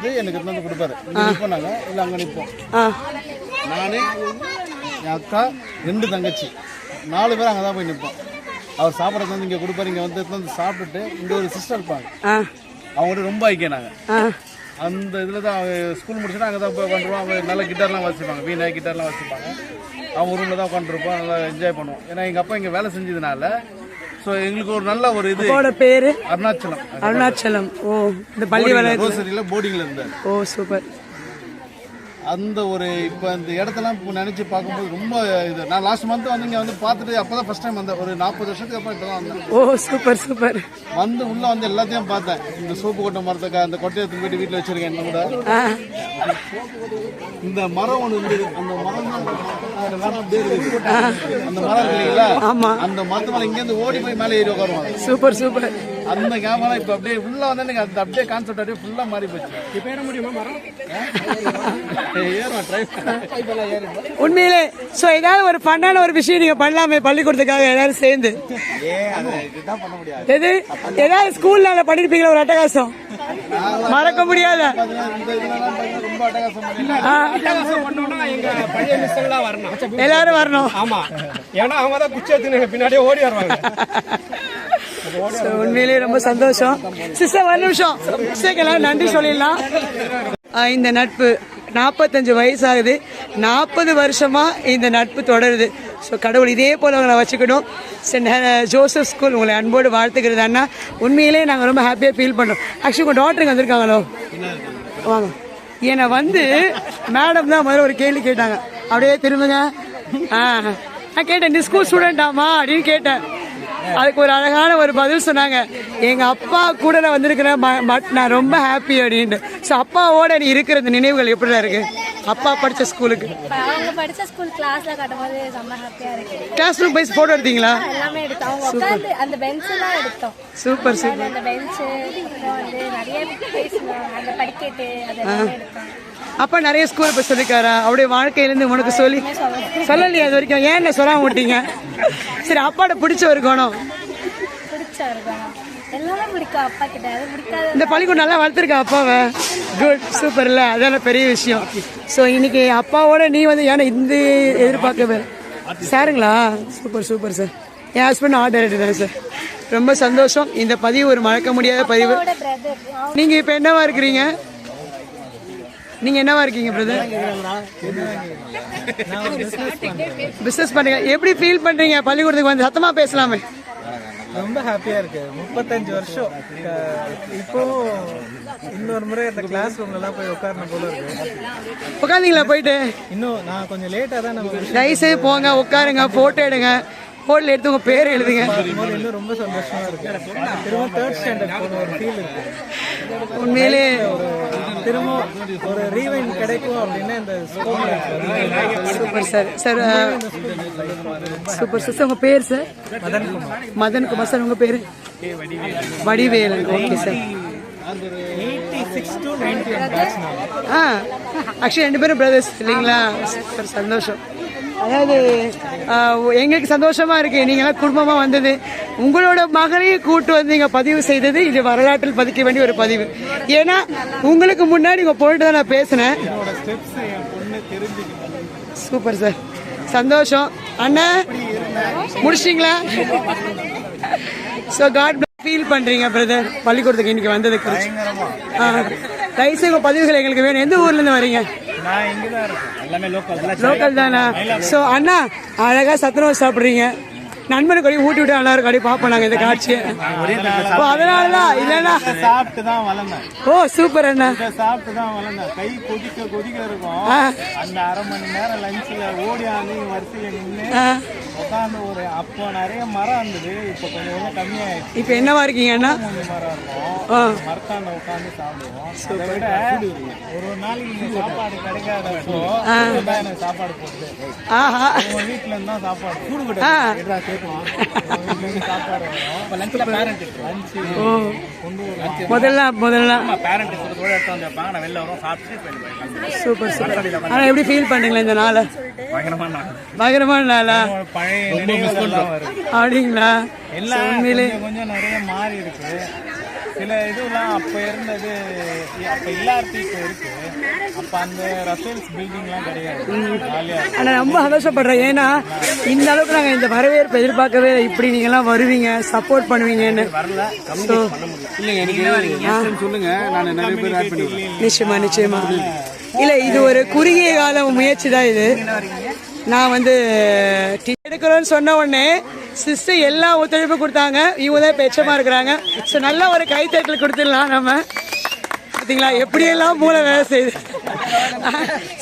வந்து எனக்கு எடுத்து வந்து கொடுப்பாரு. நிற்போம் நாங்கள் இல்லை அங்கே நிற்போம் ஆ. நான் என் அக்கா ரெண்டு தங்கச்சி. நாலு பேர் அங்கே தான் போய் நிற்போம் அவர் சாப்பிட்றது வந்து இங்கே கொடுப்பாரு. இங்கே வந்து எடுத்து வந்து சாப்பிட்டுட்டு இங்கே ஒரு சிஸ்டர் இருப்பாங்க. ஆ. அவங்கள்ட்ட ரொம்ப ஐக்கியம் நாங்கள் ஆ. அந்த இதில் தான் அவங்க ஸ்கூல் முடிச்சுட்டு அங்கே தான் போய் பண்ணுறோம் அவங்க நல்ல கிட்டார்லாம் வாசிப்பாங்க. வீணை கிட்டார்லாம் வாசிப்பாங்க. அவங்க ரூமில் தான் உட்காந்துருப்போம். நல்லா என்ஜாய் பண்ணுவோம். ஏன்னா எங்கள் அப்பா இங்கே வேலை செஞ்சதுனால ஸோ எங்களுக்கு ஒரு நல்ல ஒரு இது. பேரு? அருணாச்சலம். அருணாச்சலம். ஓ இந்த பள்ளி வலை ரோசரியில் போர்டிங்கில் இருந்தார் ஓ சூப்பர். அந்த ஒரு இப்போ இந்த இடத்தெல்லாம் இப்போ நினச்சி பார்க்கும்போது ரொம்ப இது. நான் லாஸ்ட் மந்த் வந்து இங்கே வந்து பார்த்துட்டு அப்போ தான் ஃபஸ்ட் டைம் வந்தேன். ஒரு நாற்பது வருஷத்துக்கு அப்புறம் இப்போ தான் வந்தேன் ஓ சூப்பர் சூப்பர் வந்து உள்ளே வந்து எல்லாத்தையும் பார்த்தேன். இந்த சோப்பு கொட்டை மரத்தை அந்த கொட்டையை போயிட்டு வீட்டில் வச்சிருக்கேன் என்ன கூட. இந்த மரம் ஒன்று இருந்தது. அந்த மரம். அந்த மரம் இல்லைங்களா. அந்த மரத்து மேலே இங்கேருந்து ஓடி போய் மேலே ஏறி உட்காருவாங்க. சூப்பர் சூப்பர் அந்த கேமரா இப்போ அப்படியே உள்ள வந்து எனக்கு அந்த அப்படியே கான்செப்ட் அப்படியே ஃபுல்லாக மாறி போச்சு. இப்போ ஏற முடியுமா மரம்? ஏறும் ட்ரை உண்மையிலே சோ ஏதாவது ஒரு பண்ணான ஒரு விஷயம் நீங்க பண்ணலாமே பள்ளிக்கூடத்துக்காக எல்லாரும் சேர்ந்து. அது எது? ஏதாவது ஸ்கூல்ல பண்ணிருப்பீங்களா ஒரு அட்டகாசம்? மறக்க முடியாத? எல்லாரும் வரணும். ஆமா. ஏன்னா அவங்க தான் குச்சி எடுத்துன்னு பின்னாடியே ஓடி வருவாங்க. ஸோ உண்மையிலேயே ரொம்ப சந்தோஷம். சிஸ்டர் ஒரு நிமிஷம். சிஸ்டர்க்கெல்லாம் நன்றி சொல்லிடலாம். இந்த நட்பு நாற்பத்தஞ்சு வயசாகுது. நாற்பது வருஷமாக இந்த நட்பு தொடருது. ஸோ கடவுள் இதே போல் அவங்களை வச்சுக்கணும். சென்ட் ஜோசப் ஸ்கூல் உங்களை அன்போடு வாழ்த்துக்கிறது அண்ணா. உண்மையிலே நாங்கள் ரொம்ப ஹாப்பியாக ஃபீல் பண்ணோம் ஆக்சுவலி உங்கள் டாக்டருங்க வந்திருக்காங்களோ? வாங்க. என்னை வந்து மேடம் தான் முதல்ல ஒரு கேள்வி கேட்டாங்க. அப்படியே திரும்புங்க. ஆ நான் கேட்டேன் நீ ஸ்கூல் ஸ்டூடெண்ட்டாமா அப்படின்னு கேட்டேன். அதுக்கு ஒரு அழகான ஒரு பதில் சொன்னாங்க. எங்க அப்பா கூட நான் வந்திருக்கிறேன் நான் ரொம்ப ஹாப்பி அப்படின்ட்டு ஸோ அப்பாவோட நீ இருக்கிற நினைவுகள் எப்படிலாம் இருக்கு? அப்பா படிச்ச ஸ்கூலுக்கு அவங்க படிச்ச ஸ்கூல் கிளாஸ்ல காட்டும்போது செம்ம ஹாப்பியா இருக்கு. கிளாஸ் ரூம் போய் போட்டோ எடுத்தீங்களா? எல்லாமே எடுத்தோம். அவங்க உட்காந்து அந்த பெஞ்ச் எல்லாம் எடுத்தோம். சூப்பர் சூப்பர் அந்த பெஞ்சு அப்புறம் வந்து நிறைய அந்த படிக்கட்டு எடுத்தோம். அப்பா நிறைய ஸ்கூல் போய் சொல்லிருக்காரா? அப்படியே வாழ்க்கையிலேருந்து உனக்கு சொல்லி சொல்லலையா இது வரைக்கும். ஏன் என்ன சொல்லாம விட்டீங்க? சரி அப்பாட்ட பிடிச்ச ஒரு குணம். அது இந்த பள்ளிக்கூடம் நல்லா வளர்த்துருக்கா அப்பாவை? குட் சூப்பர்ல அதான பெரிய விஷயம். ஸோ இன்னைக்கு அப்பாவோட நீ வந்து ஏன்னா இந்த எதிர்பார்க்கவே சாருங்களா? சூப்பர் சூப்பர் சார் என் ஹஸ்பண்ட் ஆர்ட் டைரக்டர் தானே சார் ரொம்ப சந்தோஷம். இந்த பதிவு ஒரு மறக்க முடியாத பதிவு. அவரோட பிரதர் நீங்க இப்போ என்னவா இருக்கிறீங்க? நீங்க என்னவா இருக்கீங்க பிரதர் பிசினஸ் பண்றீங்க எப்படி ஃபீல் பண்றீங்க? பள்ளிக்கூடத்துக்கு வந்து சத்தமா பேசலாமே. ரொம்ப ஹாப்பியா இருக்கு. முப்பத்தஞ்சு வருஷம். இப்போ இன்னொரு முறை அந்த கிளாஸ் ரூம்ல எல்லாம் போய் உட்காரணும் போல இருக்கு. உட்காந்தீங்களா போயிட்டு? இன்னும் நான் கொஞ்சம் லேட்டா தான் நம்ம தயவுசெய்து போங்க உட்காருங்க போட்டோ எடுங்க. போட்டில் எடுத்து உங்க பேர் எழுதுங்க. ரொம்ப சந்தோஷமா இருக்கு. திரும்ப தேர்ட் ஸ்டாண்டர்ட் போன ஒரு ஃபீல் இருக்கு. உண்மையிலே திரும்ப ஒரு ரீவைண்ட் கிடைக்கும் அப்படின்னு இந்த super sir sir. Super sir. உங்க பேர் சார்? மதன் குமார் மதன் குமார் சார் உங்க பேர்? Vadivelan okay sir. ஆ ஆக்சுவலி ரெண்டு பேரும் பிரதர்ஸ் இல்லைங்களா? சந்தோஷம். அதாவது எங்களுக்கு சந்தோஷமா இருக்கு. நீங்களாம் குடும்பமா வந்தது. உங்களோட மகளையும் கூட்டு வந்து இங்க பதிவு செய்தது இது வரலாற்றில் பதிக்க வேண்டிய ஒரு பதிவு. ஏன்னா உங்களுக்கு முன்னாடி உங்க போயிட்டு தான் நான் பேசினேன். Super sir. சந்தோஷம். அண்ணா முடிச்சிங்களா ஸோ காட் ஃபீல் பண்றீங்க பிரதர் பள்ளிக்கூடத்துக்கு இன்னைக்கு வந்ததுக்கு ஆ தயவுசெய்து உங்க பதிவுகள் எங்களுக்கு வேணும். எந்த ஊர்லேருந்து வரீங்க? நான் இங்கே தான் இருக்கேன். எல்லாமே லோக்கல் லோக்கல் தானா? ஸோ அண்ணா அழகா சத்துணவு சாப்பிடுறீங்க. நண்பனுக்கு அப்படியே ஊட்டி விட்டு நல்லா இருக்கும். அப்படியே பார்ப்போம் நாங்கள் இந்த காட்சியை. ஓ அதனால தான் இல்லைன்னா. சாப்பிட்டு தான் வளர்ந்தேன். ஓ சூப்பர் அண்ணா. சாப்பிட்டு தான் வளர்ந்தேன். கை கொதிக்க கொதிக்க இருக்கும். அந்த அரை மணி நேரம் லஞ்சில் ஓடி ஆந்து வரிசையில் நின்று உட்காந்து ஒரு அப்போ நிறைய மரம் இருந்தது. இப்போ கொஞ்சம் கொஞ்சம் கம்மியாயிடுச்சு. இப்போ என்னவா இருக்கீங்க அண்ணா? மூணு மரம் இருக்கும். மரத்தாண்ட உட்காந்து சாப்பிடுவோம். ஒரு ஒரு நாளைக்கு சாப்பாடு கிடைக்காதப்போ எனக்கு சாப்பாடு போடுது வீட்டுல இருந்தா சாப்பாடு. கூடு முதல்ல முதல்ல. Super super. எப்படி ஃபீல் பண்றீங்களா இந்த நாளை? பயங்கரமான நாள்? அப்படிங்களா? உண்மையிலே கொஞ்சம் கொஞ்சம் நிறைய மாறி இருக்கு. சில இதுலாம் அப்ப இருந்தது. அப்ப இல்லாட்டி இப்ப இருக்கு. அப்ப அந்த ரஃபேல்ஸ் பில்டிங்லாம் கிடையாது. ஜாலியா இருக்கும். ஆனா ரொம்ப சந்தோஷப்படுறேன். ஏன்னா இந்த அளவுக்கு நாங்க இந்த வரவேற்பு எதிர்பார்க்கவே இல்லை. இப்படி நீங்க எல்லாம் வருவீங்க சப்போர்ட் பண்ணுவீங்கன்னு. இல்லைங்க எனக்கு சொல்லுங்க. நான் நிறைய பேர் ஆட் நிச்சயமா நிச்சயமா. இல்ல இது ஒரு குறுகிய கால முயற்சி தான் இது. நான் வந்து எடுக்கிறோன்னு சொன்ன உடனே சிஸ்டர் எல்லா ஒத்துழைப்பும் கொடுத்தாங்க. இவங்க தான் இப்போ இருக்கிறாங்க. ஸோ நல்ல ஒரு கைத்தட்டல் கொடுத்துடலாம் நம்ம. பார்த்தீங்களா எப்படியெல்லாம் மூளை வேலை செய்யுது.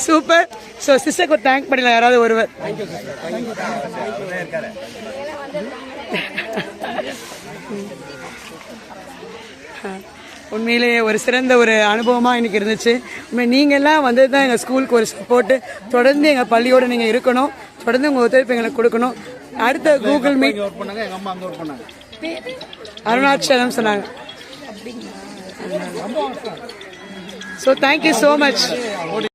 சூப்பர் ஸோ சிஸ்டருக்கு ஒரு தேங்க் பண்ணிடலாம். யாராவது ஒருவர். உண்மையிலேயே ஒரு சிறந்த ஒரு அனுபவமாக இன்றைக்கி இருந்துச்சு. உண்மை நீங்கள்லாம் வந்து தான் எங்கள் ஸ்கூலுக்கு ஒரு சப்போர்ட்டு தொடர்ந்து எங்கள் பள்ளியோடு நீங்கள் இருக்கணும். தொடர்ந்து உங்கள் ஒத்துழைப்பு எங்களுக்கு கொடுக்கணும். அடுத்த கூகுள் மீட் ஒர்க் பண்ணாங்க எங்க அம்மா அங்க ஒர்க் பண்ணாங்க. அருணாச்சலம் சொன்னாங்க. So thank you so much